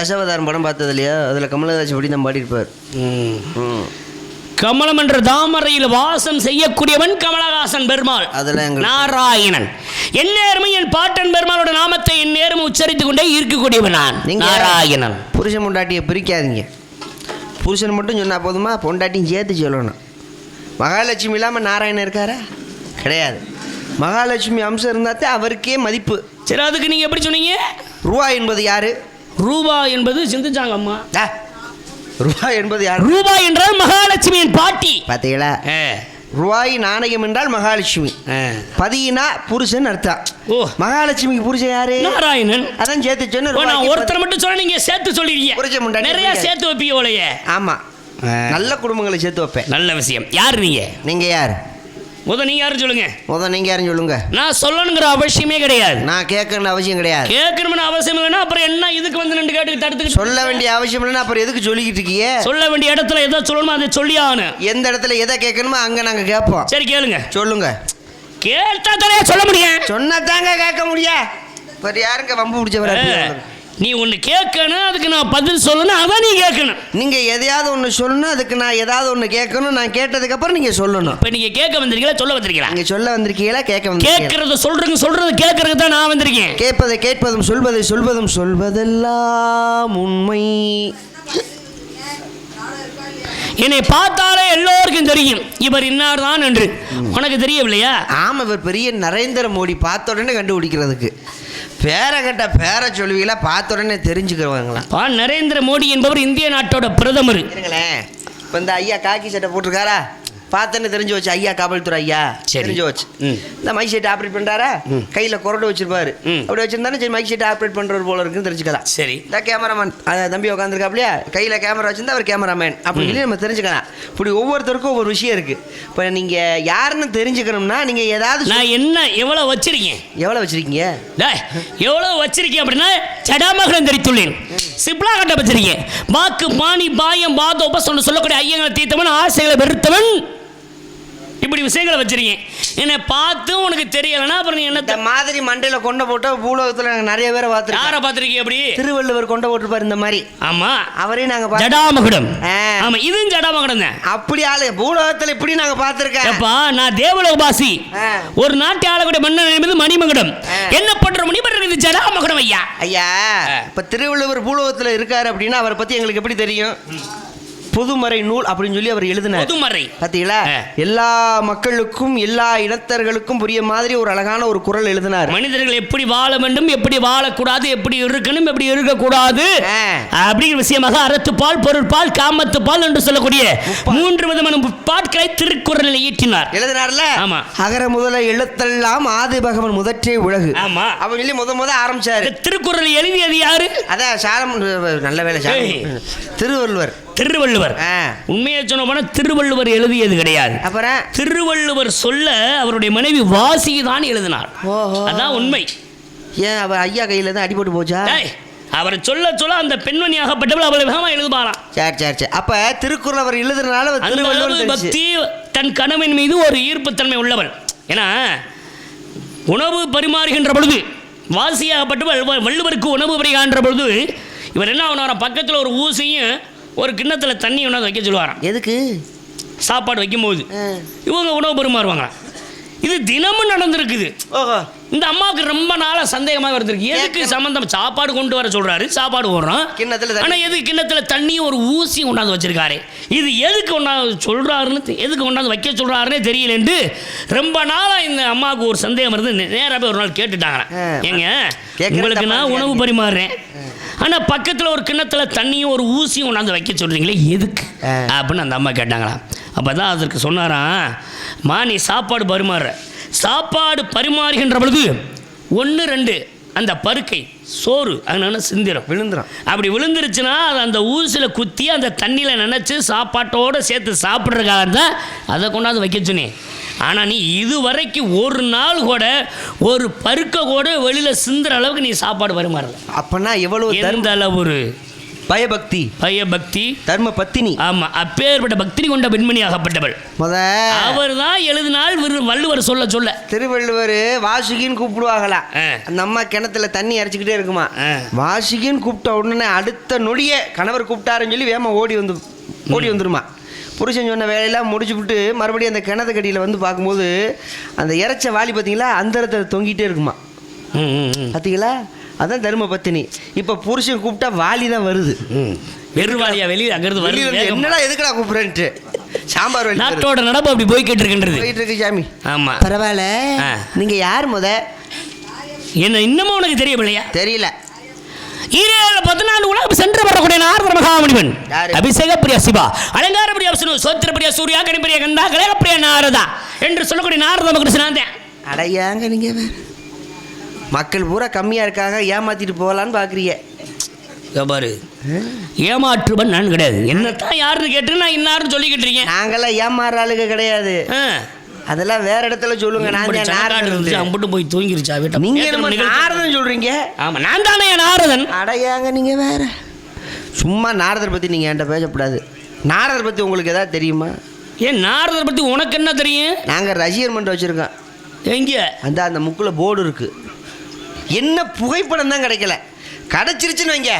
தசாவதாரம் படம் பார்த்தது இல்லையா? அதில் கமலஹாசன் படி தான் பாடியிருப்பார். கமலம் என்ற தாமரையில் வாசம் செய்யக்கூடியவன் கமலஹாசன் பெருமாள். எங்களுக்கு நாராயணன். என் நேரமும் என் பாட்டன் பெருமாளோட நாமத்தை என் நேரமும் உச்சரித்துக் கொண்டே இருக்கக்கூடியவன் நான். நாராயணன். புருஷன் பொண்டாட்டியை பிரிக்காதீங்க. புருஷன் மட்டும் சொன்னால் போதுமா? பொண்டாட்டியும் சேர்த்து சொல்லணும். மகாலட்சுமி இல்லாமல் நாராயணன் இருக்காரா? கிடையாது. மகாலட்சுமி அம்சம் இருந்தாத்தே அவருக்கே மதிப்பு. சரி அதுக்கு நீங்க எப்படி சொன்னீங்க? ரூபா என்பது யாரு? ரூபா என்பது சிந்திச்சாங்க அம்மா. டா, ரூபா என்பது யாரு? ரூபா என்றால் மகாலட்சுமியின் பாட்டி. பார்த்தீங்களா ரூபாய் நாணயம் என்றால் மகாலட்சுமி. பதினா புருஷன் அர்த்தம். ஓ. மகாலட்சுமிக்கு புருஷன் யாரு? நாராயணன். அதான் சேர்த்து சொன்ன நான் ஒருத்தர் மட்டும் சொன்ன நீங்க சேர்த்து சொல்லிருக்கீங்க முண்டாட்டி நிறைய. சேர்த்து வைப்பீங்க பதி- ஆமா. நல்ல குடும்பங்களை சேர்த்து வைப்பேன். நல்ல விஷயம். யார் நீங்க? நீங்க யார்? முத நீங்க யாரும் சொல்லுங்க. முதல் நீங்க யாருன்னு சொல்லுங்க. நான் சொல்லணுங்கிற அவசியமே கிடையாது. நான் கேட்கணும்னு அவசியம் கிடையாது. கேட்கணும்னு அவசியம் இல்லைன்னா அப்புறம் என்ன இதுக்கு வந்து ரெண்டு கேட்டு தடுத்துக்கிட்டு சொல்ல வேண்டிய அவசியம் இல்லைன்னா அப்புறம் எதுக்கு சொல்லிக்கிட்டு இருக்கீங்க சொல்ல வேண்டிய இடத்துல எதை சொல்லணுமோ அதை சொல்லி ஆகணும். எந்த இடத்துல எதை கேட்கணுமோ அங்க நாங்க கேட்போம். சரி கேளுங்க. சொல்லுங்க. கேட்டா தானே சொல்ல முடியும். சொன்னா தாங்க கேட்க முடியா? வேற யாருங்க வம்பு பிடிச்சவர? நீ ஒன்று கேட்கணும் அதுக்கு நான் பதில் சொல்லணும் அதான் நீ கேட்கணும். நீங்க எதையாவது ஒன்று சொல்லணும் அதுக்கு நான் ஏதாவது ஒன்று கேட்கணும் நான் கேட்டதுக்கு அப்புறம் நீங்க சொல்லணும். இப்போ நீங்க கேட்க வந்திருக்கீங்களா சொல்ல வந்திருக்கீங்களா? நீங்க சொல்ல வந்திருக்கீங்களா கேட்க வந்திருக்கீங்களா? கேட்கறத சொல்றதுங்க சொல்றது கேட்கறதுக்கு தான் நான் வந்திருக்கேன். கேட்பதை கேட்பதும் சொல்வதை சொல்வதும் சொல்வதெல்லாம் உண்மை. என்னை பார்த்தாலே எல்லோருக்கும் தெரியும் இவர் இன்னார் தான் என்று. உனக்கு தெரியவில்லையா? ஆமா இவர் பெரிய நரேந்திர மோடி பார்த்த உடனே கண்டுபிடிக்கிறதுக்கு. பேரை கட்ட பேரை சொல்லுவீங்களா? பார்த்த உடனே தெரிஞ்சுக்கிறவங்களாம். பா நரேந்திர மோடி என்பவர் இந்திய நாட்டோட பிரதமர். இருங்களேன். இப்போ இந்த ஐயா காக்கி சட்டை போட்டிருக்காரா? பார்த்தோன்னே தெரிஞ்சு வச்சு ஐயா காவல்துறை ஐயா. தெரிஞ்சு வச்சு. இந்த மைக் செட் ஆப்ரேட் பண்றாரா? கையில் குரடு வச்சிருப்பாரு. அப்படி வச்சிருந்தானே சரி மைக் செட் ஆப்ரேட் பண்றவர் போல இருக்குன்னு தெரிஞ்சுக்கலாம். சரி. இந்த கேமராமேன் தம்பி உட்காந்துருக்காப்லையா கையில் கேமரா வச்சிருந்தா அவர் கேமராமேன் அப்படின்னு சொல்லி நம்ம தெரிஞ்சுக்கலாம். இப்படி ஒவ்வொருத்தருக்கும் ஒவ்வொரு விஷயம் இருக்கு. இப்போ நீங்க யாருன்னு தெரிஞ்சுக்கணும்னா நீங்க ஏதாவது நான் என்ன எவ்வளவு வச்சிருக்கேன் எவ்வளவு வச்சிருக்கீங்க? டேய், எவ்வளவு வச்சிருக்கேன் அப்படின்னா சடாமகரம் தெரித்துள்ளேன் சிப்ளா கட்ட வச்சிருக்கேன் வாக்கு பாணி பாயம் பாதோப சொல்ல சொல்லக்கூடிய ஐயங்களை தீர்த்தவன் ஆசைகளை வெறுத்தவன். இப்படி விஷயங்களை வச்சிருக்கேன் என்னை பார்த்து உனக்கு தெரியலைன்னா அப்புறம் நீ இந்த என்ன மாதிரி மண்டையில கொண்ட போட்ட பூலோகத்தில் நாங்கள் நிறைய பேரை பார்த்துருக்கோம். யாரை பார்த்துருக்கீங்க அப்படி? திருவள்ளுவர் கொண்ட போட்டிருப்பாரு இந்த மாதிரி. ஆமா. அவரையும் நாங்கள் பார்த்து ஜடாமகுடம். ஆ. ஆமா இதுவும் ஜடாமகுடம் தான். அப்படி ஆளு பூலோகத்தில் இப்படி நாங்க பார்த்துருக்கேன் எப்பா நான் தேவலோகவாசி. ஆ. ஒரு நாட்டை ஆளக்கூடிய மன்னன் என்பது மணிமகுடம். ஆ. என்ன பண்ற மணிமகன் இது ஜடாமகுடம் ஐயா. ஐயா இப்ப திருவள்ளுவர் பூலோகத்தில் இருக்காரு அப்படின்னா அவரை பத்தி எங்களுக்கு எப்படி தெரியும்? புதுமறை நூல் அப்படின்னு சொல்லி அவர் எழுதினார். பொதுமறை. பாத்தீங்களா. எல்லா மக்களுக்கும் எல்லா இனத்தர்களுக்கும் புரிய மாதிரி ஒரு அழகான ஒரு குரல் எழுதினார். மனிதர்கள் எப்படி வாழ வேண்டும் எப்படி வாழக்கூடாது எப்படி இருக்கணும் எப்படி இருக்கக்கூடாது. அப்படிங்கிற விஷயமாக அறத்துப்பால் பொருட்பால் காமத்துப்பால் என்று சொல்லக்கூடிய மூன்று விதமான பாட்களை திருக்குறளில் ஈட்டினார் எழுதினார்ல? ஆமா. அகர முதல எழுத்தெல்லாம் ஆதி பகவன் முதற்றே உலகு. ஆமா. அப்படின்னு சொல்லி முத முத ஆரம்பிச்சாரு. திருக்குறள் எழுதியது யாரு? அதான் சாலம் நல்ல வேலை. திருவள்ளுவர். திருவள்ளுவர். உண்மையை சொன்ன போனா திருவள்ளுவர் எழுதியது கிடையாது. அப்புறம்? திருவள்ளுவர் சொல்ல அவருடைய மனைவி வாசி தான் எழுதினார். அதான் உண்மை. ஏன் அவர் ஐயா கையில தான் அடிபட்டு போச்சா? அவர் சொல்ல சொல்ல அந்த பெண்மணி ஆகப்பட்டவள் அவளை வேகமா எழுதுபாராம் சரி சரி சரி. அப்ப திருக்குறள் அவர் எழுதுறதுனால திருவள்ளுவர். பக்தி தன் கணவன் மீது ஒரு ஈர்ப்புத்தன்மை உள்ளவள். ஏன்னா உணவு பரிமாறுகின்ற பொழுது வாசியாகப்பட்டவள் வள்ளுவருக்கு உணவு பரிகான்ற பொழுது இவர் என்ன பண்ணுவாராம் பக்கத்தில் ஒரு ஊசியும் ஒரு கிண்ணத்தில் தண்ணி ஒன்றாந்து வைக்க சொல்லுவாராம். எதுக்கு? சாப்பாடு வைக்கும்போது. இவங்க உணவு பரிமாறுவாங்களாம் இது தினமும் நடந்திருக்குது. இந்த அம்மாவுக்கு ரொம்ப நாளா சந்தேகமாக இருந்திருக்கு. எதுக்கு சம்பந்தம்? சாப்பாடு கொண்டு வர சொல்றாரு சாப்பாடு போடுறோம். கிண்ணத்துல தண்ணி. ஆனா எதுக்கு கிண்ணத்துல தண்ணி ஒரு ஊசி கொண்டாந்து வச்சிருக்காரு. இது எதுக்கு கொண்டாந்து சொல்றாருன்னு தெ- எதுக்கு கொண்டாந்து வைக்க சொல்றாருன்னே தெரியலன்ட்டு ரொம்ப நாளா இந்த அம்மாவுக்கு ஒரு சந்தேகம் இருந்து நே- நேரா போய் ஒரு நாள் கேட்டுட்டாங்க. ஏங்க உங்களுக்கு நான் உணவு. பரிமாறுறேன். ஆனா பக்கத்துல ஒரு கிண்ணத்துல தண்ணியும் ஒரு ஊசியும் கொண்டாந்து வைக்க சொல்றீங்களே எதுக்கு. அப்படின்னு அந்த அம்மா கேட்டாங்களாம். அப்பதான் அதற்கு சொன்னாராம் மா நீ சாப்பாடு பரிமாறுற சாப்பாடு பரிமாறுகின்ற பொழுது ஒன்று ரெண்டு அந்த பருக்கை சோறு அதனால சிந்திரம். விழுந்துரும். அப்படி விழுந்துருச்சுன்னா அது அந்த ஊசியில் குத்தி அந்த தண்ணியில் நினச்சி சாப்பாட்டோடு சேர்த்து சாப்பிட்றதுக்காக தான் அதை கொண்டாந்து வைக்க சொன்னேன். ஆனால் நீ இது வரைக்கும் ஒரு நாள் கூட ஒரு பருக்க கூட வெளியில் சிந்துற அளவுக்கு நீ சாப்பாடு பரிமாறல அப்பனா தர்மம் எந்த அளவு ஒரு பயபக்தி. பய பக்தி தர்ம பத்தினி ஆமா அப்பேற்பட்ட பக்தி கொண்ட பெண்மணி ஆகப்பட்டவள். முத. அவர் தான் எழுதினால் விரு- வள்ளுவர் சொல்ல சொல்ல. திருவள்ளுவர் வாசுகின்னு கூப்பிடுவாங்களாம் ஆ. அந்த அம்மா கிணத்துல தண்ணி இறைச்சிக்கிட்டே இருக்குமா. வாசுகின்னு கூப்பிட்ட உடனே அடுத்த நொடியே கணவர் கூப்பிட்டாருன்னு சொல்லி வேமா ஓடி வந்து ஓடி வந்துருமா? புருஷன் சொன்ன வேலையெல்லாம் முடிச்சுவிட்டு மறுபடியும் அந்த கிணத்து கடியில் வந்து பார்க்கும்போது அந்த இறைச்ச வாளி பார்த்தீங்களா அந்தரத்தை தொங்கிட்டே இருக்குமா. பார்த்தீங்களா அதான் தர்ம பத்தினி இப்போ புருஷன் கூப்பிட்டா வாளி தான் வருது. ம். வெறுவாளியா வெளியே அங்கிருந்து வருது. என்னடா எதுக்குடா கூப்பிடுறேன்ட்டு? சாம்பார் வலி வருது. நாட்டோட நடப்பு அப்படி போய்கிட்டு இருக்கின்றது போயிட்டு இருக்கு சாமி. ஆமா. பரவாயில்ல. ஆ. நீங்க யார் முத? என்ன இன்னமும் உனக்கு தெரியவில்லையா தெரியல. ஈரேழு பதினாலு உலகம் சென்று வரக்கூடிய நாரத மகாமணிவன்? அபிஷேக பிரியா சிவா அலங்கார பிரியா விஷ்ணு சோத்திர பிரியா சூர்யா கணிப்பிரியா கந்தா கலேக பிரியா நாரதா என்று சொல்லக்கூடிய நாரத மகிழ்ச்சினாந்தேன் அடையாங்க நீங்க? வேற மக்கள் பூரா கம்மியா இருக்காங்க ஏமாத்திட்டு போகலான்னு பாக்குறீங்க. பாரு. ஏமாற்றுவன் நான் கிடையாது. என்னத்தான் யாருன்னு கேட்டு நான் இன்னாருன்னு சொல்லிக்கிட்டு இருக்கேன் நாங்கெல்லாம் ஏமாற ஆளுங்க கிடையாது. அதெல்லாம் வேற இடத்துல சொல்லுங்க. நான் நாரதன் இருந்துச்சு, அம்புட்டு போய் தூங்கிருச்சா? வீட்டை நீங்க நிகழ்ச்சி. நாரதன் சொல்றீங்க? ஆமா நான் தானே நாரதன்? அடையாங்க நீங்க வேற. சும்மா நாரதர் பத்தி நீங்க என்கிட்ட பேசக்கூடாது. நாரதர் பத்தி உங்களுக்கு ஏதாவது தெரியுமா? ஏன் நாரதரை பத்தி உனக்கு என்ன தெரியும்? நாங்க ரசிகர் மன்றம் வச்சிருக்கோம். எங்க? அந்த அந்த முக்குல போர்டு இருக்கு. என்ன புகைப்படம் தான் கிடைக்கல. கிடைச்சிருச்சுன்னு வைங்க.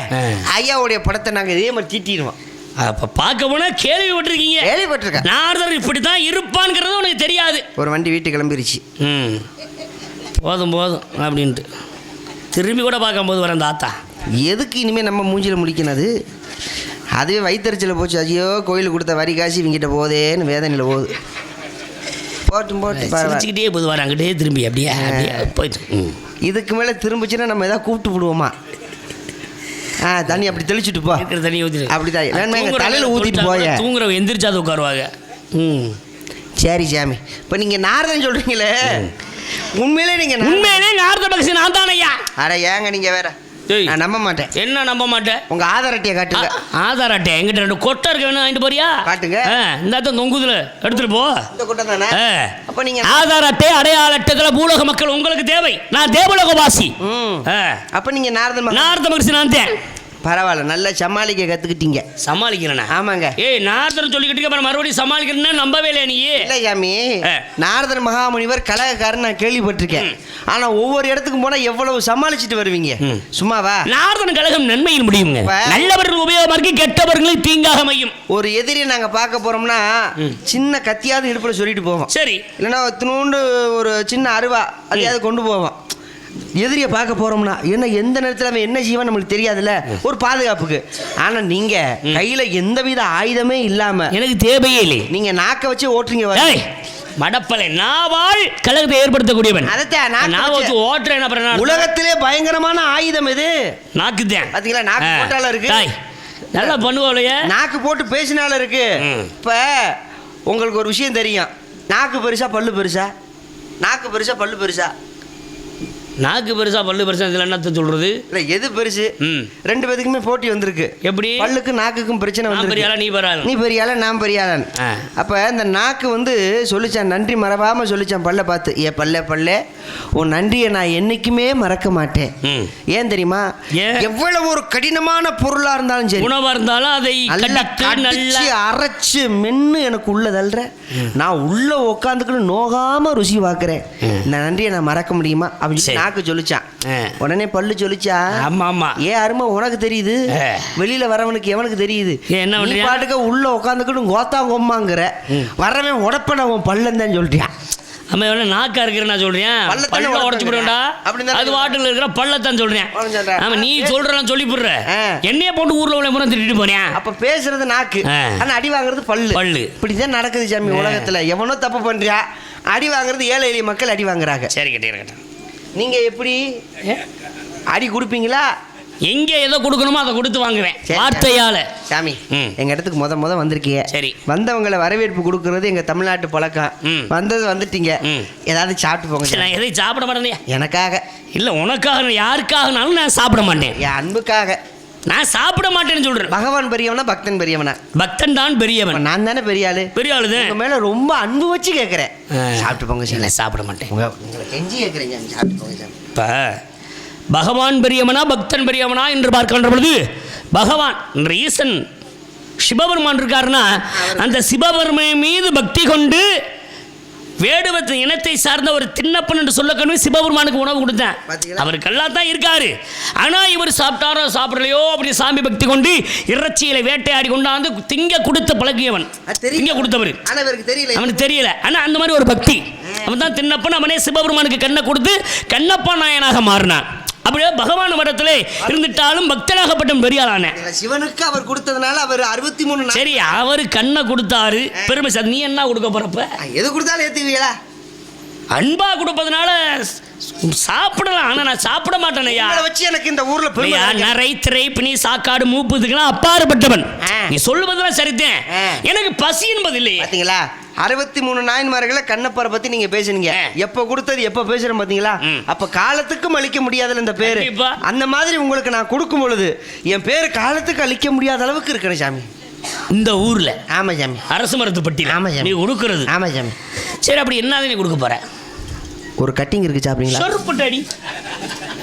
ஐயாவுடைய படத்தை நாங்க இதே மாதிரி தீட்டிடுவோம். அப்ப பார்க்க போனா கேள்விப்பட்டிருக்கீங்க. கேள்விப்பட்டிருக்கேன். நாரதர் இப்படித்தான் இருப்பான்ங்கிறது உனக்கு தெரியாது. ஒரு வண்டி வீட்டு கிளம்பிருச்சு. ம். போதும் போதும் அப்படின்ட்டு. திரும்பி கூட பார்க்கும்போது வரேன் தாத்தா எதுக்கு இனிமேல் நம்ம மூஞ்சில முடிக்கணும் அது? அதுவே வயிற்றுச்சல போச்சு. ஐயோ கோயிலுக்கு கொடுத்த வரி காசு இவங்கிட்ட போதேன்னு வேதனையில் போகுது. போட்டும் போட்டு சிரிச்சுக்கிட்டே போது வர. அங்கிட்டே திரும்பி அப்படியே அப்படியே போயிட்டு. இதுக்கு மேலே திரும்பிச்சுன்னா நம்ம எதாவது கூப்பிட்டு விடுவோமா ஆ தண்ணி அப்படி தெளிச்சுட்டு போ. இருக்கிற தண்ணி ஊற்றி அப்படிதான். வேணுமா எங்க தலையில ஊத்திட்டு போய. தூங்குறவங்க எந்திரிச்சாது உட்காருவாங்க. ம். சரி சாமி. இப்போ நீங்கள் நாரதன் சொல்கிறீங்களே உண்மையிலே நீங்கள் உண்மையிலே நாரத பக்சி நான் தானையா அட ஏங்க நீங்கள் வேற. நான் நம்ப மாட்டேன். என்ன நம்ப மாட்டேன் உங்கள் ஆதார் அட்டையை காட்டுங்க. ஆதார் அட்டை. எங்கிட்ட ரெண்டு கொட்டை இருக்க. வேணும் வாங்கிட்டு போறியா? காட்டுங்க. இந்த தொங்குதுல எடுத்துட்டு போ. இந்த கூட்டம் தானே. அப்போ நீங்கள் ஆதார் அட்டை அடையாள அட்டைகளை பூலோக மக்கள் உங்களுக்கு தேவை. நான் தேவலோக வாசி. அப்போ நீங்கள் நாரதன் மகன். நாரத மகிழ்ச்சி நான் தேன். பரவாயில்ல நல்லா சமாளிக்க கற்றுக்கிட்டீங்க சமாளிக்கிறேனா ஆமாங்க. ஏய் நாரதர் சொல்லிக்கிட்டு அப்புறம் மறுபடியும் சமாளிக்கிறேன்னு நம்பவே இல்லை நீ? இல்லை சாமி. நாரதர் மகாமுனிவர் கலகக்காரன் நான் கேள்விப்பட்டிருக்கேன். ஆனா ஒவ்வொரு இடத்துக்கும் போனா எவ்வளவு சமாளிச்சுட்டு வருவீங்க. சும்மாவா நாரதன் கழகம் நன்மையில் முடியுங்க. நல்லவர்கள் உபயோகமா இருக்கு கெட்டவர்களுக்கு தீங்காக அமையும். ஒரு எதிரியை நாங்க பார்க்க போறோம்னா சின்ன கத்தியாவது இடுப்புல சொல்லிட்டு போவோம். சரி. இல்லைன்னா இத்தினூண்டு ஒரு சின்ன அருவா அதையாவது கொண்டு போவோம். எதிரியை பார்க்க போறோம்னா என்ன எந்த நேரத்தில் அவன் என்ன செய்வான் நம்மளுக்கு தெரியாதுல்ல? ஒரு பாதுகாப்புக்கு. ஆனா நீங்க கையில எந்தவித ஆயுதமே இல்லாம எனக்கு தேவையே இல்லை நீங்க நாக்க வச்சு ஓட்டுறீங்க மடப்பலை நாவாள் கழகத்தை ஏற்படுத்தக்கூடியவன். அதைத்தான் நாக்க நான் வச்சு- ஓட்டுறேன் அப்புறம் அர்த்தம்? உலகத்திலே பயங்கரமான ஆயுதம் இது நாக்குத்தேன் பாத்தீங்களா? நாக்கு போட்டால இருக்கு. நல்லா பண்ணுவோலையே நாக்கு போட்டு பேசினால இருக்கு. இப்ப உங்களுக்கு ஒரு விஷயம் தெரியும். நாக்கு பெருசா பல்லு பெருசா? நாக்கு பெருசா பல்லு பெருசா? நாக்கு பெருசா பல்லு பெருசா இதில் என்னத்த சொல்றது? இல்ல எது பெருசு? ரெண்டு பேத்துக்குமே போட்டி வந்திருக்கு. எப்படி? பல்லுக்கும் நாக்குக்கும் பிரச்சனை நான் பெரிய நீ பரவாயில்ல நீ பெரிய ஆளா நான் பெரிய ஆளன் ஆ. அப்ப இந்த நாக்கு வந்து சொல்லிச்சான் நன்றி மறவாம சொல்லிச்சான் பல்ல பார்த்து. ஏ பல்ல பல்ல உன் நன்றியை நான் என்னைக்குமே மறக்க மாட்டேன். ஏன் தெரியுமா? எவ்வளவு ஒரு கடினமான பொருளா இருந்தாலும் சரி. உணவா இருந்தாலும் அதை கடிச்சு அரைச்சு மென்னு எனக்கு உள்ள தள்ளுற. நான் உள்ள உட்காந்துக்கிட்டு நோகாம ருசி பார்க்குறேன். இந்த நன்றியை நான் மறக்க முடியுமா? அப்படின்னு. நாக்கு சொல்லிச்சான். உடனே பல்லு சொல்லிச்சா ஆமா ஆமா ஏன் அருமை உனக்கு தெரியுது. வெளியில வரவனுக்கு எவனுக்கு தெரியுது? என்ன நீ? பாட்டுக்க உள்ள உட்காந்துக்கிட்டு கோத்தா கொம்மாங்கிற வரவன் உடப்பன உன் பல்லன் தான் சொல்றியான் நம்ம எவ்வளோ நாக்கா இருக்கிற நான் சொல்றேன். பள்ளத்தானே பல்ல உடைச்சு போடுவேன்டா அது வாட்டில் இருக்கிற பள்ளத்தான் சொல்றேன். அவன் சொல்றான். ஆமா நீ சொல்றலாம் சொல்லி போடுற. என்னைய போட்டு ஊர்ல உள்ள முறை திட்டிட்டு போனேன் அப்ப பேசுறது நாக்கு. ஆனா அடி வாங்குறது பல்லு. பல்லு. இப்படிதான் நடக்குது சாமி உலகத்துல. எவனோ தப்பு பண்றியா? அடி வாங்குறது ஏழை எளிய மக்கள் அடி வாங்குறாங்க. சரி கட்டி இருக்கட்டும் நீங்க எப்படி அடி கொடுப்பீங்களா எங்க எதை கொடுக்கணுமோ அதை கொடுத்து வாங்குவேன். வார்த்தையால சாமி ம். எங்க இடத்துக்கு முத முத வந்திருக்கீங்க சரி. வந்தவங்களை வரவேற்பு கொடுக்கறது எங்க தமிழ்நாட்டு பழக்கம். வந்தது வந்துட்டீங்க. ஏதாவது சாப்பிட்டு போங்க. நான் எதையும் சாப்பிட மாட்டேனே எனக்காக இல்ல உனக்காக யாருக்காகனாலும் நான் சாப்பிட மாட்டேன் என் அன்புக்காக நான் சாப்பிட மாட்டேன்னு சொல்றேன். பகவான் பெரியவனா பக்தன் பெரியவனா? பக்தன் தான் பெரியவன். நான் தானே பெரிய ஆளு? பெரிய ஆளுதான் உங்க மேல ரொம்ப அன்பு வச்சு கேட்கறேன். சாப்பிட்டு போங்க இல்லை சாப்பிட மாட்டேன். உங்க உங்களை கெஞ்சி கேட்கறேன் சாமி. சாப்பிட்டு போங்க சாமி. இப்போ பகவான் பெரியவனா பக்தன் பெரியவனா என்று பார்க்கின்ற பொழுது பகவான் என்ற ஈசன் சிவபெருமான் இருக்காருன்னா அந்த சிவபெருமான் மீது பக்தி கொண்டு வேடுவத்து இனத்தை சார்ந்த ஒரு தின்னப்பன் என்று சொல்லக்கணும் சிவபெருமானுக்கு உணவு கொடுத்தேன். பாத்தீங்களா? அவருக்கெல்லாம் தான் இருக்காரு. ஆனா இவர் சாப்பிட்டாரோ சாப்பிடலையோ அப்படி சாமி பக்தி கொண்டு இறைச்சியில வேட்டையாடி கொண்டாந்து திங்க கொடுத்து பழகியவன். திங்க கொடுத்தவர். அவனுக்கு தெரியல. ஆனா அந்த மாதிரி ஒரு பக்தி. அவன் தான் தின்னப்பன் அவனே சிவபெருமானுக்கு கண்ணை கொடுத்து கண்ணப்பா நாயனாக மாறினான். அப்படியே பகவான் மடத்திலே இருந்துட்டாலும் பக்தனாகப்பட்ட பெரியாளான சிவனுக்கு அவர் கொடுத்ததுனால அவர் அறுபத்தி மூணு சரி அவரு கண்ணை கொடுத்தாரு. பெருமை சார் நீ என்ன கொடுக்க போறப்ப? எது கொடுத்தாலும் ஏத்துவீங்களா அன்பா கொடுப்பதனால சாப்பிடலாம். ஆனா நான் சாப்பிட மாட்டேன் ஐயா. வச்சு எனக்கு இந்த ஊர்ல கிடைக்கும். நரை திரை பிணி சாக்காடு மூப்புதுக்கெல்லாம் அப்பாறுபட்டவன். நீ சொல்லுவதெல்லாம் சரிதான் ஆ. எனக்கு பசி என்பது இல்லையே பாத்தீங்களா? அறுபத்தி மூணு நாயன்மார்களை கண்ணப்பரை பத்தி நீங்க பேசுனீங்க. எப்ப கொடுத்தது எப்ப பேசுறேன் பாத்தீங்களா. அப்ப காலத்துக்கும் அழிக்க முடியாதுல இந்த பேரு. அந்த மாதிரி உங்களுக்கு நான் கொடுக்கும் பொழுது என் பேரு காலத்துக்கு அழிக்க முடியாத அளவுக்கு இருக்கணும் சாமி. இந்த ஊர்ல. ஆமா சாமி. அரசு மருத்துவப்பட்டி ஆமா, சாமி. கொடுக்கறது ஆமா சாமி. சரி அப்படி என்னது நீ கொடுக்க போற? ஒரு கட்டிங் இருக்கு சாப்பிடுங்களா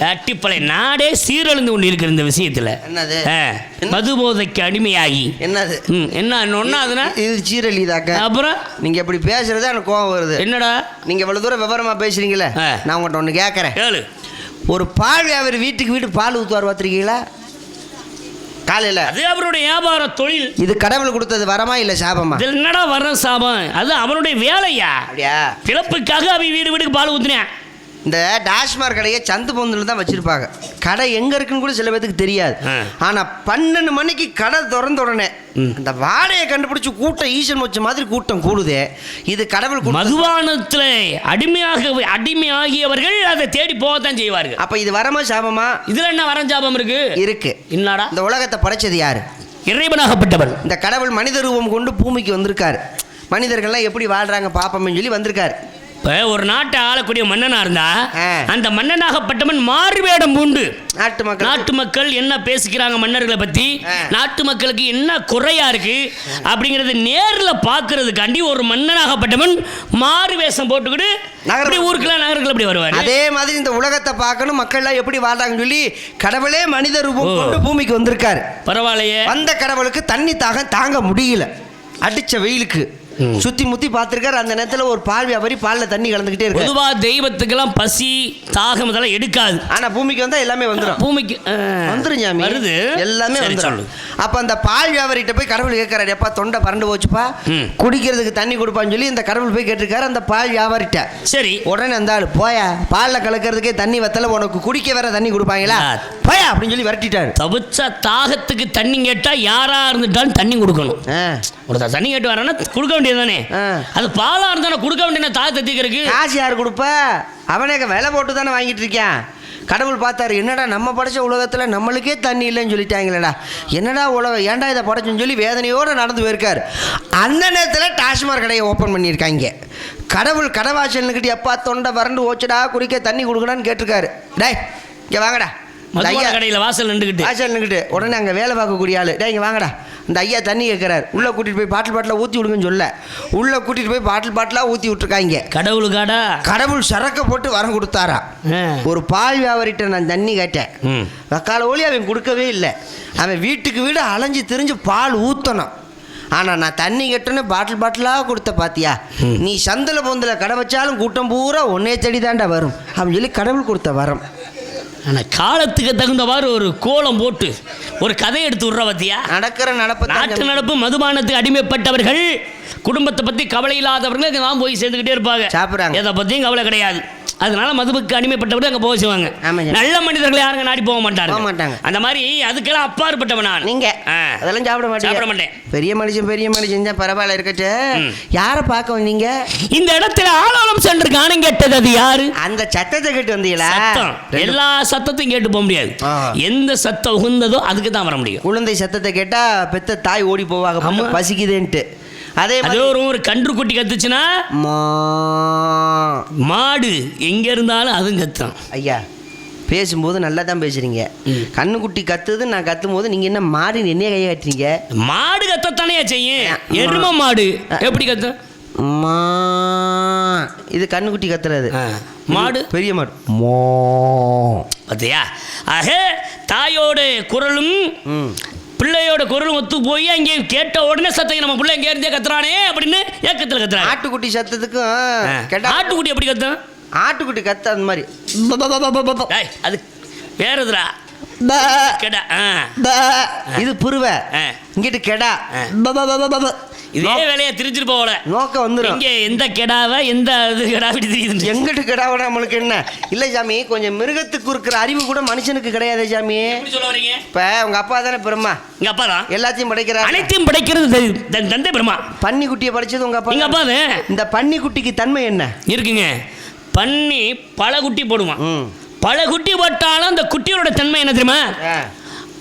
அட்டிப்பளை நாடே சீரழிந்து கொண்டு இருக்கிற இந்த விஷயத்துல. என்னது? மது போதைக்கு அடிமையாகி. என்னது? என்ன ஒன்னாதுன்னா இது சீரழிதாக்க அப்புறம்? நீங்க இப்படி பேசுறது எனக்கு கோவம் வருது. என்னடா? நீங்க இவ்வளவு தூரம் விவரமா பேசுறீங்களே. நான் உங்கள்கிட்ட ஒண்ணு கேட்கறேன் கேளு. ஒரு பால் வியாபாரி வீட்டுக்கு வீட்டு பால் ஊத்துவார் பார்த்துருக்கீங்களா? காலையில. அது அவருடைய வியாபார தொழில். இது கடவுள் கொடுத்தது வரமா இல்ல சாபமா? என்னடா வர சாபம்? அது அவனுடைய வேலையா? அப்படியா? பிறப்புக்காக அவன் வீடு வீடுக்கு பால் ஊத்துனேன். இந்த டாஸ்மாக் கடையை சந்து பொந்தில் தான் வச்சிருப்பாங்க. கடை எங்க இருக்குன்னு கூட சில பேத்துக்கு தெரியாது. ஆ. ஆனா பன்னெண்டு மணிக்கு கடை திறந்த உடனே. அந்த வாடையை கண்டுபிடிச்சு கூட்டம் ஈசன் வச்ச மாதிரி கூட்டம் கூடுதே. இது கடவுள் மதுபானத்துல அடிமையாக அடிமையாகியவர்கள் அதை தேடி போகத்தான் செய்வார்கள். அப்ப இது வரமா சாபமா? இதுல என்ன வரஞ்சாபம் இருக்கு? இருக்கு. என்னடா இந்த உலகத்தை படைச்சது யாரு? இறைவனாகப்பட்டவன் இந்த கடவுள் மனித ரூபம் கொண்டு பூமிக்கு வந்திருக்காரு. மனிதர்கள்லாம் எப்படி வாழ்றாங்க பாப்போம்னு சொல்லி வந்திருக்காரு. இப்ப ஒரு நாட்டை ஆளக்கூடிய மன்னனா இருந்தா. அந்த மன்னனாகப்பட்டவன் மாறு வேடம் பூண்டு. நாட்டு மக்கள். நாட்டு மக்கள் என்ன பேசிக்கிறாங்க மன்னர்களை ஆ. நாட்டு மக்களுக்கு என்ன குறையா இருக்கு? அப்படிங்கறது நேர்ல பாக்குறதுக்காண்டி ஒரு மன்னனாகப்பட்டவன் மாறு வேஷம் போட்டுக்கிட்டு நகர- அப்படி ஊருக்குலாம் நகரங்கள் அப்படி வருவாரு. அதே மாதிரி இந்த உலகத்தை பார்க்கணும் மக்கள்லாம் எப்படி வாழ்றாங்கன்னு சொல்லி கடவுளே மனித ரூபம். கொண்டு பூமிக்கு வந்திருக்காரு. பரவாயில்லையே. வந்த கடவுளுக்கு தண்ணி தாகம் தாங்க முடியல. அடிச்ச வெயிலுக்கு. சுத்தி முத்தி பார்த்திருக்காரு. அந்த நேரத்துல ஒரு பால் வியாபாரி பால்ல தண்ணி கலந்துக்கிட்டே இருக்கு பொதுவா தெய்வத்துக்கெல்லாம் பசி தாகம் இதெல்லாம் எடுக்காது. ஆனா பூமிக்கு வந்தா எல்லாமே வந்துடும் பூமிக்கு ஆ, வந்துரும் சாமி. வருது. எல்லாமே சொல்லு. அப்ப அந்த பால் வியாபாரிட்ட போய் கடவுள் கேட்கறாரு எப்பா தொண்டை பறண்டு போச்சுப்பா. குடிக்கிறதுக்கு தண்ணி கொடுப்பான்னு சொல்லி இந்த கடவுள் போய் கேட்டிருக்காரு அந்த பால் வியாபாரிட்ட. சரி. உடனே அந்த ஆளு போயா பால்ல கலக்கிறதுக்கே தண்ணி வத்தல உனக்கு குடிக்க வேற தண்ணி கொடுப்பாங்களா. போயா அப்படின்னு சொல்லி விரட்டிட்டாரு. தவிச்ச தாகத்துக்கு தண்ணி கேட்டா யாரா இருந்துட்டாலும் தண்ணி கொடுக்கணும். தண்ணி கேட்டு வரானா கொடுக்க வேண்டியது தானே. அது பாலா இருந்தானே கொடுக்க வேண்டிய தாகத்தை தீக்கிறதுக்கு காசு யார் கொடுப்பா? அவனே விலை போட்டு தானே வாங்கிட்டு இருக்கான் கடவுள் பார்த்தாரு என்னடா நம்ம படைச்ச உலகத்தில் நம்மளுக்கே தண்ணி இல்லைன்னு சொல்லிட்டாங்களேடா. என்னடா உலகம் ஏன்டா இதை படைச்சுன்னு சொல்லி வேதனையோடு நடந்து போயிருக்காரு. அந்த நேரத்தில் டாஸ்மாக் கடையை ஓப்பன் பண்ணியிருக்காங்க. கடவுள் கடவாசல்னுக்கிட்ட எப்பா தொண்டை வறண்டு ஓச்சுடா குடிக்க தண்ணி கொடுக்கடான்னு கேட்டிருக்காரு. டேய் இங்கே வாங்கடா. மதுபான ஐயா கடையில வாசல் நின்றுக்கிட்டு. வாசல் நின்றுக்கிட்டு. உடனே அங்கே வேலை பார்க்கக்கூடிய ஆள் டேய் இங்கே வாங்கடா. இந்த ஐயா தண்ணி கேட்குறாரு உள்ளே கூட்டிகிட்டு போய் பாட்டில் பாட்டிலாக ஊற்றி விடுங்கன்னு சொல்ல. உள்ளே கூட்டிகிட்டு போய் பாட்டில் பாட்டிலாக ஊற்றி விட்ருக்காங்க கடவுளுக்காடா கடவுள் சரக்க போட்டு வரம் கொடுத்தாரா. ஒரு பால் வியாபாரிட்ட நான் தண்ணி கேட்டேன். வக்கால ஒளி அவன் கொடுக்கவே இல்லை. அவன் வீட்டுக்கு வீடு அலைஞ்சு திரிஞ்சு பால் ஊற்றணும் ஆனால் நான் தண்ணி கட்டுன்னு பாட்டில் பாட்டிலாக கொடுத்த பாத்தியா? நீ சந்தில் பொந்தில் கடை வச்சாலும் கூட்டம் பூரா ஒன்னே தேடி தாண்டா வரும். அப்படின்னு சொல்லி கடவுள் கொடுத்த வரம். ஆனா காலத்துக்கு தகுந்தவாறு ஒரு கோலம் போட்டு ஒரு கதை எடுத்து விட்ற பத்தியா? நடக்கிற நடப்பை நாட்டு நடப்பு மதுபானத்துக்கு அடிமைப்பட்டவர்கள் குடும்பத்தை பத்தி கவலை இல்லாதவர்கள் தான் போய் சேர்ந்துக்கிட்டே இருப்பாங்க. சாப்பிட்றாங்க. எதை பத்தியும் கவலை கிடையாது. அதனால மதுவுக்கு அடிமைப்பட்டவர்கள் அங்க போக செய்வாங்க. நல்ல மனிதர்கள் யாருங்க? நாடி போக மாட்டாங்க போக மாட்டாங்க. அந்த மாதிரி அதுக்கெல்லாம் அப்பாற்பட்டவன் நான். நீங்க. அதெல்லாம் சாப்பிட மாட்டீங்க. சாப்பிட மாட்டேன். பெரிய மனுஷன் பெரிய மனுஷன் தான் பரவாயில்ல இருக்கட்டு. யாரை பார்க்க வந்தீங்க? இந்த இடத்துல ஆலோலம் சென்று காணம் கேட்டது அது யாரு? அந்த சத்தத்தை கேட்டு வந்தீங்களா? எல்லா சத்தத்தையும் கேட்டு போக முடியாது. எந்த சத்தம் உகுந்ததோ அதுக்கு தான் வர முடியும். குழந்தை சத்தத்தை கேட்டா பெத்த தாய் ஓடி போவாங்க. பசிக்குதுன்ட்டு. அதே அதே ஒரு ஒரு கன்று குட்டி கத்துச்சுன்னா? மா. மாடு எங்க இருந்தாலும் அதுவும் கத்தும். ஐயா பேசும்போது நல்லா தான் பேசுறீங்க. கண்ணுக்குட்டி கத்துது நான் கத்தும் போது நீங்க என்ன மாடி என்ன கையை காட்டுறீங்க? மாடு கத்தத்தானே செய்யும். எரும மாடு. எப்படி கத்தும்? மா. இது கண்ணுக்குட்டி கத்துறது. மாடு? பெரிய மாடு. மோ. பார்த்தியா? ஆக தாயோட குரலும் குரல் ஒத்து போய் அங்கே கேட்ட உடனே சத்தம் நம்ம பிள்ளை எங்கே இருந்தே கத்துறானே அப்படின்னு ஏக்கத்தில் கத்துறாங்க ஆட்டுக்குட்டி சத்தத்துக்கும் கெடா ஆட்டுக்குட்டி எப்படி கத்தும்? ஆட்டுக்குட்டி கத்த அந்த மாதிரி. டேய், அது வேற எதுடா? கெடா ஆ. இது புருவ. இங்கிட்டு கெடா. இதே வேலையை திரிஞ்சிட்டு போகல? நோக்க வந்துடும் இங்கே எந்த கெடாவை எந்த இது கெடா இப்படி தெரியுது? எங்கிட்டு கெடாவோட நம்மளுக்கு என்ன? இல்ல சாமி கொஞ்சம் மிருகத்துக்கு இருக்கிற அறிவு கூட மனுஷனுக்கு கிடையாது சாமி. எப்படி சொல்ல வரீங்க? இப்ப உங்க அப்பா தானே பெருமா எங்க அப்பா தான். எல்லாத்தையும் படைக்கிறார். அனைத்தையும் படைக்கிறது தந்தை பெருமா பன்னி குட்டியை படிச்சது உங்க அப்பா எங்க அப்பா தானே? இந்த பன்னி குட்டிக்கு தன்மை என்ன? இருக்குங்க. பண்ணி பல குட்டி போடுவான். பல குட்டி போட்டாலும் அந்த குட்டியோட தன்மை என்ன தெரியுமா.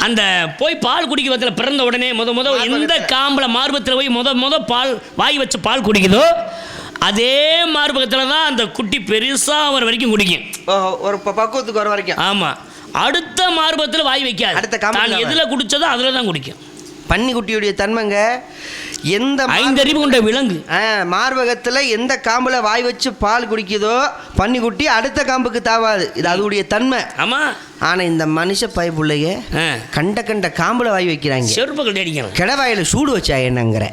அந்த போய் பால் குடிக்க பத்தில பிறந்த உடனே முத முத. எந்த காம்பல மார்பத்தில் போய் முத முத பால் வாய் வச்சு பால் குடிக்குதோ அதே மார்பகத்தில் தான் அந்த குட்டி பெருசாக வர வரைக்கும் குடிக்கும் ஒரு பக்குவத்துக்கு வர வரைக்கும் ஆமாம் அடுத்த மார்பகத்தில் வாய் வைக்காது அடுத்த தான். எதில் குடிச்சதோ அதில் தான் குடிக்கும் பன்னி குட்டியுடைய தன்மைங்க எந்த ஐந்தறிவு கொண்ட விலங்கு. மார்பகத்துல எந்த காம்புல வாய் வச்சு பால் குடிக்குதோ பன்னி குட்டி அடுத்த காம்புக்கு தாவாது. இது அதோடைய தன்மை. ஆமாம் ஆனா இந்த மனுஷ பயப்புள்ளைய கண்ட கண்ட காம்புல வாய் வைக்கிறாங்க. செருப்பு கட்டி அடிக்கணும் கிடவாயில சூடு வச்சா என்னங்கிற?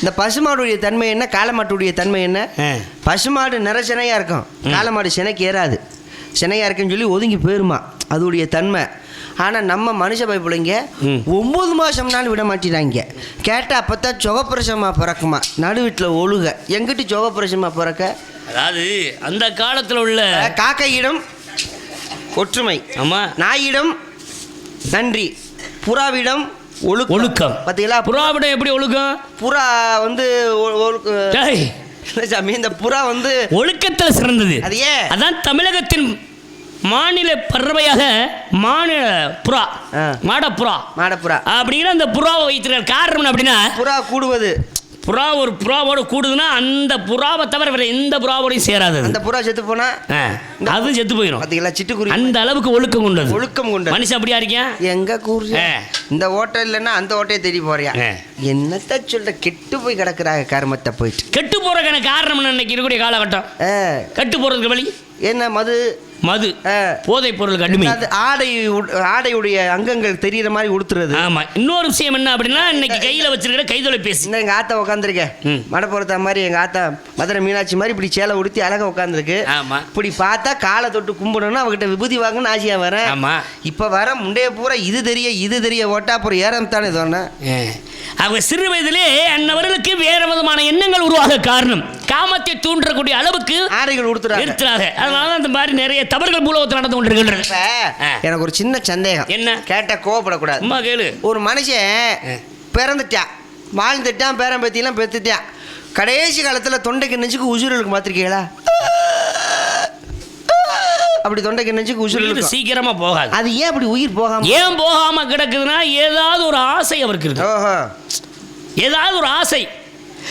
இந்த பசுமாடுடைய தன்மை என்ன? காளமாட்டுடைய தன்மை என்ன. பசுமாடு நிற சினையா இருக்கும். காளமாடு சினைக்கு ஏறாது. சினையா இருக்குன்னு சொல்லி ஒதுங்கி போயிருமா. அதோடைய தன்மை. ஆனா நம்ம மனுஷ பயப்புள்ளைங்க ம். ஒன்பது மாசம் நாள் விட மாட்டிறாங்க. கேட்டா அப்பதான் சுகப்பிரசமா பிறக்குமா? நடு வீட்டில் ஒழுக. எங்கிட்டு சுகப்பிரசமா பிறக்க? அதாவது அந்த காலத்தில் உள்ள காக்கையிடம் ஒற்றுமை. ஆமாம் நாயிடம் நன்றி. புறாவிடம் ஒழுக்கம். ஒழுக்கம். பார்த்தீங்களா புறாவிடம் எப்படி ஒழுக்கம்? புறா வந்து ஒ- ஒழுக்க- டேய். இல்ல சாமி இந்த புறா வந்து ஒழுக்கத்தில் சிறந்தது. அது ஏன்? அதான் தமிழகத்தின் மாநில பறவையாக மாநில புறா. மாடப்புறா. மாடப்புறா. அப்படிங்கிற அந்த புறாவை வைத்திருக்கிற காரணம் அப்படின்னா புறா கூடுவது. புறா ஒரு புறாவோட கூடுதுன்னா அந்த புறாவை தவிர வேற எந்த புறாவோடையும் சேராது. அந்த புறா செத்து போனா? அது செத்து போயிடும் பார்த்தீங்களா சிட்டுக்குருவி அந்த அளவுக்கு ஒழுக்கம் கொண்டது. ஒழுக்கம் கொண்ட மனுஷன் அப்படியா இருக்கேன் எங்க கூறு. இந்த ஓட்டை இல்லைன்னா அந்த ஓட்டையை தேடி போறியா. என்னத்த சொல்ற? கெட்டு போய் கிடக்குறாங்க கருமத்தை போயிட்டு. கெட்டு போறதுக்கான காரணம் இன்னைக்கு இருக்கக்கூடிய காலகட்டம். கெட்டு போறதுக்கு வழி? என்ன மது? மது. பொருளுக்கு அடிமை அது ஆடை ஆடையுடைய அங்கங்கள் தெரியுற மாதிரி உடுத்துறது. ஆமா. இன்னொரு விஷயம் என்ன அப்படின்னா இன்னைக்கு கையில வச்சிருக்கிற கைதொலைபேசி. எங்க ஆத்தா உட்காந்துருக்க ம். மடப்புறத்த மாதிரி எங்க ஆத்தா மதுரை மீனாட்சி மாதிரி இப்படி சேலை உடுத்தி அழகா உட்காந்துருக்கு ஆமா. இப்படி பார்த்தா காலை தொட்டு கும்பிடணும் அவகிட்ட விபூதி வாங்கணும்னு ஆசையா வரேன் ஆமா. இப்ப வர முண்டைய பூரா இது தெரிய இது தெரிய ஓட்டா அப்புறம் ஏறம் தானே ஆ. அவங்க சிறு வயதிலே அன்னவர்களுக்கு வேற விதமான எண்ணங்கள் உருவாக காரணம். காமத்தை தூண்டக்கூடிய அளவுக்கு ஆடைகள் உடுத்துறாங்க. அதனால அந்த மாதிரி நிறைய தவறுகள் மூலவத்தில் நடந்து ஆ. எனக்கு ஒரு சின்ன சந்தேகம். என்ன? கேட்டா கோவப்படக்கூடாது. அம்மா கேளு. ஒரு மனுஷன். பிறந்துட்டான் வாழ்ந்துட்டான் பேரன் பேத்தியெல்லாம் பெத்துட்டான். கடைசி காலத்துல தொண்டைக்கு நெஞ்சுக்கு உசுறு இருக்கு பார்த்துருக்கீங்களா? அப்படி தொண்டைக்கு நெஞ்சுக்கு உசுறு சீக்கிரமா போகாது. அது ஏன் அப்படி உயிர் போகாம? ஏன் போகாம கிடக்குதுன்னா ஏதாவது ஒரு ஆசை அவருக்கு இருக்கு. ஏதாவது ஒரு ஆசை.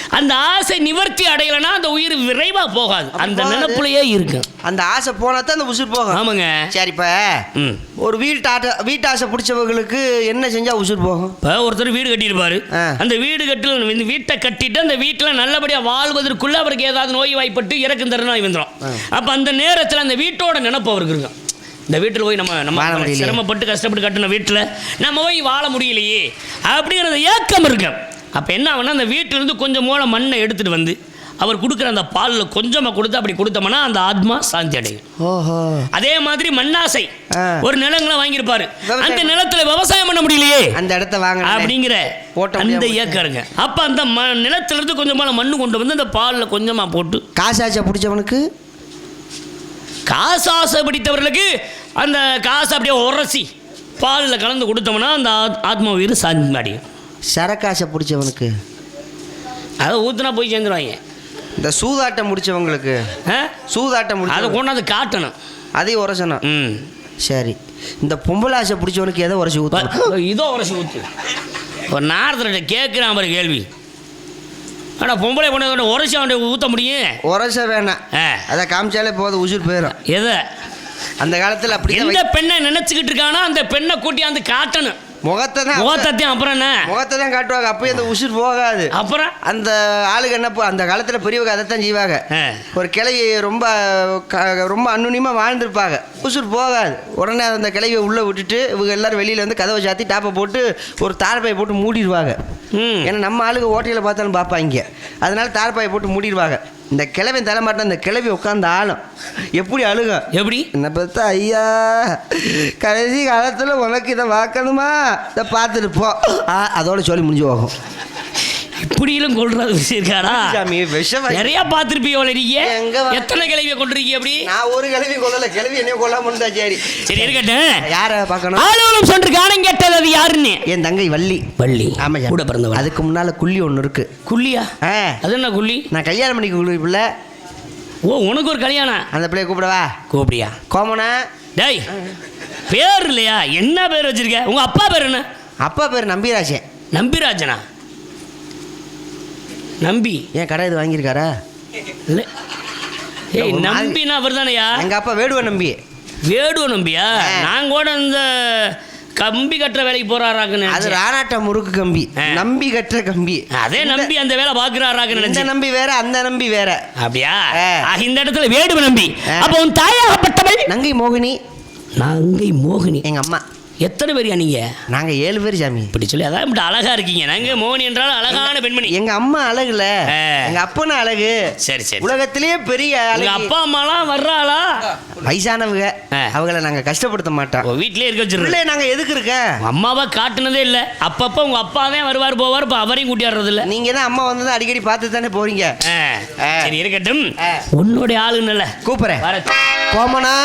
அந்த ஆசை நிவர்த்தி அடையலைன்னா அந்த உயிர் விரைவா போகாது. அந்த. நினைப்புலயே இருக்கு. அந்த ஆசை போனா தான் அந்த உசுர் போகும். ஆமாங்க. சரி இப்ப ம். ஒரு வீட்டாட்ட வீட்டாசை பிடிச்சவங்களுக்கு என்ன செஞ்சா உசுர் போகும்? இப்போ ஒருத்தர் வீடு கட்டியிருப்பாரு. அந்த வீடு கட்டில் இந்த வீட்டை கட்டிட்டு அந்த வீட்டில் நல்லபடியாக வாழ்வதற்குள்ள அவருக்கு ஏதாவது நோய் வாய்ப்பட்டு இறக்கும் தர நோய் வந்துடும் அப்போ அந்த நேரத்தில் அந்த வீட்டோட நினப்பு அவருக்கு இருக்கும். இந்த வீட்டில் போய் நம்ம நம்ம. சிரமப்பட்டு கஷ்டப்பட்டு கட்டின வீட்டில் நம்ம போய் வாழ முடியலையே அப்படிங்கிறத ஏக்கம் இருக்கு அப்போ என்ன ஆகும்னா அந்த வீட்டிலேருந்து கொஞ்சம் மூல மண்ணை எடுத்துகிட்டு வந்து அவர் கொடுக்குற அந்த பாலில் கொஞ்சமாக கொடுத்து அப்படி கொடுத்தோம்னா அந்த ஆத்மா சாந்தி அடையும். ஓஹோ. அதே மாதிரி மண்ணாசை. ஒரு நிலங்களை வாங்கியிருப்பாரு. அந்த நிலத்துல விவசாயம் பண்ண முடியலையே. அந்த இடத்த வாங்க அப்படிங்கிற ஓட்ட அந்த ஏக்கருங்க அப்ப அந்த ம நிலத்துல இருந்து கொஞ்சமா மண்ணு கொண்டு வந்து அந்த பால்ல கொஞ்சமா போட்டு காசாச்சா பிடிச்சவனுக்கு? காசாசை பிடித்தவர்களுக்கு அந்த காசை அப்படியே உரசி பாலில் கலந்து கொடுத்தோம்னா அந்த ஆத்- ஆத்ம உயிர் சாந்தி அடையும். சரக்காசை பிடிச்சவனுக்கு. அதை ஊத்துனா போய் சேர்ந்துருவாங்க. இந்த சூதாட்டம் முடிச்சவங்களுக்கு? சூதாட்டம் அதை கொண்டாந்து காட்டணும். அதையும் உரசணும். ம். சரி. இந்த பொம்பளை ஆசை பிடிச்சவனுக்கு எதை உரசி ஊத்தணும்? ப- இதோ உரசி ஊத்து. ஒரு நாரத்தில் கேட்குறான் பாரு கேள்வி. ஆனால் பொம்பளை பொண்ணு உரசி அவன் ஊற்ற முடியும்? உரச வேணாம். அதை காமிச்சாலே போதும் உசுர் போயிடும் எதை? அந்த காலத்தில் அப்படி எந்த பெண்ணை நினைச்சுக்கிட்டு இருக்கானோ அந்த பெண்ணை கூட்டியாந்து காட்டணும். முகத்தை தான் முகத்தையும் அப்புறம் என்ன? முகத்தை தான் காட்டுவாங்க. அப்பயும் அந்த உசுர் போகாது. அப்புறம்? அந்த ஆளுங்க என்ன போ- அந்த காலத்தில் பெரியவங்க அதை தான் செய்வாங்க. ஒரு கிளவி ரொம்ப ரொம்ப அன்னுனியமாக வாழ்ந்திருப்பாங்க. உசுர் போகாது. உடனே அந்த கிளவியை உள்ளே விட்டுட்டு இவங்க எல்லாரும் வெளியில் வந்து கதவை சாத்தி டாப்பை போட்டு ஒரு தார்பாயை போட்டு மூடிடுவாங்க. ஏன்னா நம்ம ஆளுங்க ஓட்டையில் பார்த்தாலும் பார்ப்பாங்க. அதனால தார்பாயை போட்டு மூடிடுவாங்க. இந்த கிழவன் தலைமாட்டம் அந்த கிளவி உட்காந்து ஆளும். எப்படி அழுகும் எப்படி? என்னை பார்த்தா ஐயா கடைசி காலத்தில் உனக்கு இதை பார்க்கணுமா இதை பார்த்துட்டு போ. அதோட சொல்லி முடிஞ்சு போகும். இப்படியிலும் கொள்றது இருக்காடா சாமி விஷம் நிறைய பார்த்துருப்பீங்க நீங்க? எத்தனை கிளவியை கொண்டிருக்கீங்க அப்படி? நான் ஒரு கிழவி கொள்ளல கிழவி என்னைய கொல்லாம இருந்தா சரி. சரி இருக்கட்டும். யாரை பார்க்கணும்? ஆளுநரும் சொன்று காணம் கேட்டது அது யாருன்னு? என் தங்கை வள்ளி. வள்ளி. ஆமா. கூட பிறந்தவள். அதுக்கு முன்னால குள்ளி ஒன்று இருக்கு. குள்ளியா? அது என்ன குள்ளி? நான் கல்யாணம் பண்ணிக்க குள்ளி பிள்ளை. ஓ உனக்கு ஒரு கல்யாணம். அந்த பிள்ளைய கூப்பிடவா கூப்பிடியா கோமனா. டேய் பேர் இல்லையா? என்ன பேர் வச்சிருக்க? உங்க அப்பா பேர் என்ன? அப்பா பேர் நம்பிராஜன். நம்பிராஜனா? நம்பி? ஏன் கடை இது வாங்கியிருக்காரா? இல்ல. ஏய் நம்பினா அவர் தானையா எங்க அப்பா வேடுவ நம்பி. வேடுவ நம்பியா. நான் கூட இந்த கம்பி கட்டுற வேலைக்கு போறாராக்குன்னு அது. ராணாட்ட முறுக்கு கம்பி. நம்பி கட்டுற கம்பி. அதே நம்பி அந்த வேலை பாக்குறாராக்குன்னு இந்த நம்பி வேற அந்த நம்பி வேற. அப்படியா? இந்த இடத்துல வேடுவ நம்பி. அப்ப உன் தாயாகப்பட்டவள்? நங்கை மோகினி. நாங்கை மோகினி. எங்க அம்மா. எத்தனை பேரியா நீங்க? நாங்க ஏழு பேர் சாமி. இப்படி சொல்லி அதான் இப்படி அழகா இருக்கீங்க. நாங்க மோகினி என்றால் அழகான பெண்மணி. எங்க அம்மா அழகுல. எங்க அப்பனும் அழகு. சரி சரி உலகத்திலேயே பெரிய அழகு அப்பா அம்மாலாம் வர்றாளா? வயசானவங்க. அவங்கள நாங்க கஷ்டப்படுத்த மாட்டோம். வீட்லயே இருக்க வச்சிருக்கேன் பிள்ளை நாங்க எதுக்கு இருக்க? அம்மாவை காட்டுனதே இல்ல. அப்பப்ப உங்க அப்பா தான் வருவார் போவார் இப்ப அவரையும் கூட்டியாடுறது இல்ல. நீங்க தான் அம்மா வந்து அடிக்கடி பார்த்து தானே போறீங்க. சரி இருக்கட்டும். உன்னுடைய ஆளுங்கல்ல கூப்பிடுறேன். வர கோமனா